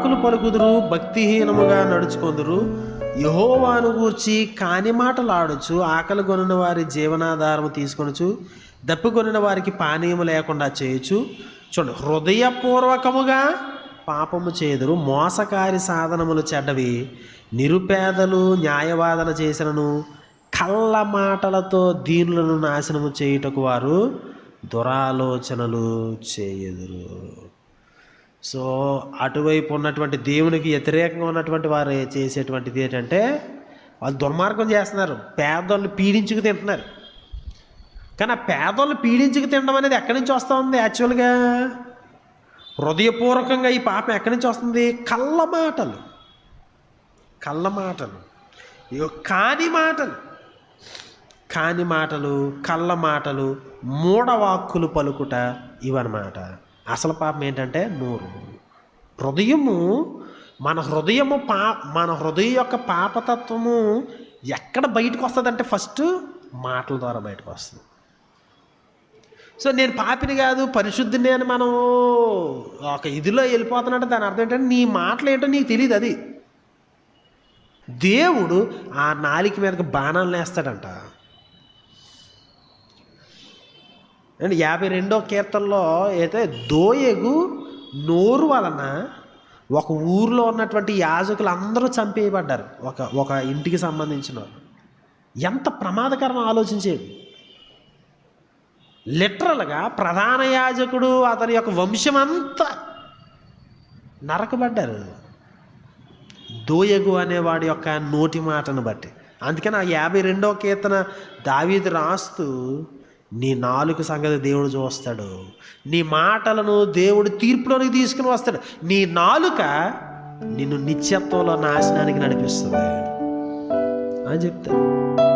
వాక్కులు పలుకుదురు భక్తిహీనముగా నడుచుకొందురు. యహోవాను గూర్చి కాని మాటలాడొచ్చు ఆకలి కొనిన వారి జీవనాధారము తీసుకొనచ్చు దప్పికొనిన వారికి పానీయము లేకుండా చేయొచ్చు చూడండి హృదయపూర్వకముగా పాపము చేదురు మోసకారి సాధనములు చెడ్డవి నిరుపేదలు న్యాయవాదన చేసినను కళ్ళ మాటలతో దీనులను నాశనము చేయుటకు వారు దురాలోచనలు చేయుదురు. సో అటువైపు ఉన్నటువంటి దేవునికి వ్యతిరేకంగా ఉన్నటువంటి వారు చేసేటువంటిది ఏంటంటే వాళ్ళు దుర్మార్గం చేస్తున్నారు. పేదోళ్ళని పీడించుకు తింటున్నారు. కానీ ఆ పేదోళ్ళని పీడించుకు తినడం అనేది ఎక్కడి నుంచి వస్తూ ఉంది యాక్చువల్గా హృదయపూర్వకంగా ఈ పాపం ఎక్కడి నుంచి వస్తుంది? కళ్ళ మాటలు. కళ్ళ మాటలు. కాని మాటలు. కాని మాటలు కళ్ళ మాటలు మూడవాక్కులు పలుకుట ఇవన్నమాట. అసలు పాపం ఏంటంటే నోరు. హృదయము మన హృదయము పా మన హృదయం యొక్క పాపతత్వము ఎక్కడ బయటకు వస్తుందంటే ఫస్ట్ మాటల ద్వారా బయటకు వస్తుంది. సో నేను పాపిని కాదు పరిశుద్ధిని అని మనం ఒక ఇదిలో వెళ్ళిపోతున్నట్టు దాని అర్థం ఏంటంటే నీ మాటలు ఏంటో నీకు తెలియదు అది. దేవుడు ఆ నాలిక మీదకి బాణాలు వేస్తాడంట అండ్ యాభై రెండో కీర్తనలో అయితే దోయగు నోరు వలన ఒక ఊర్లో ఉన్నటువంటి యాజకులు అందరూ చంపేయబడ్డారు. ఒక ఒక ఇంటికి సంబంధించిన వాళ్ళు. ఎంత ప్రమాదకరం ఆలోచించేది. లిటరల్గా ప్రధాన యాజకుడు అతని యొక్క వంశం అంతా నరకబడ్డారు. దోయగు అనేవాడి యొక్క నోటి మాటను బట్టి. అందుకని ఆ యాభై రెండో కీర్తన దావీదు రాస్తూ నీ నాలుగు సంగతి దేవుడు చూస్తాడు. నీ మాటలను దేవుడు తీర్పులోనికి తీసుకుని వస్తాడు. నీ నాలుక నిన్ను నిత్యత్వంలో నాశనానికి నడిపిస్తుంది. అని చెప్తాడు.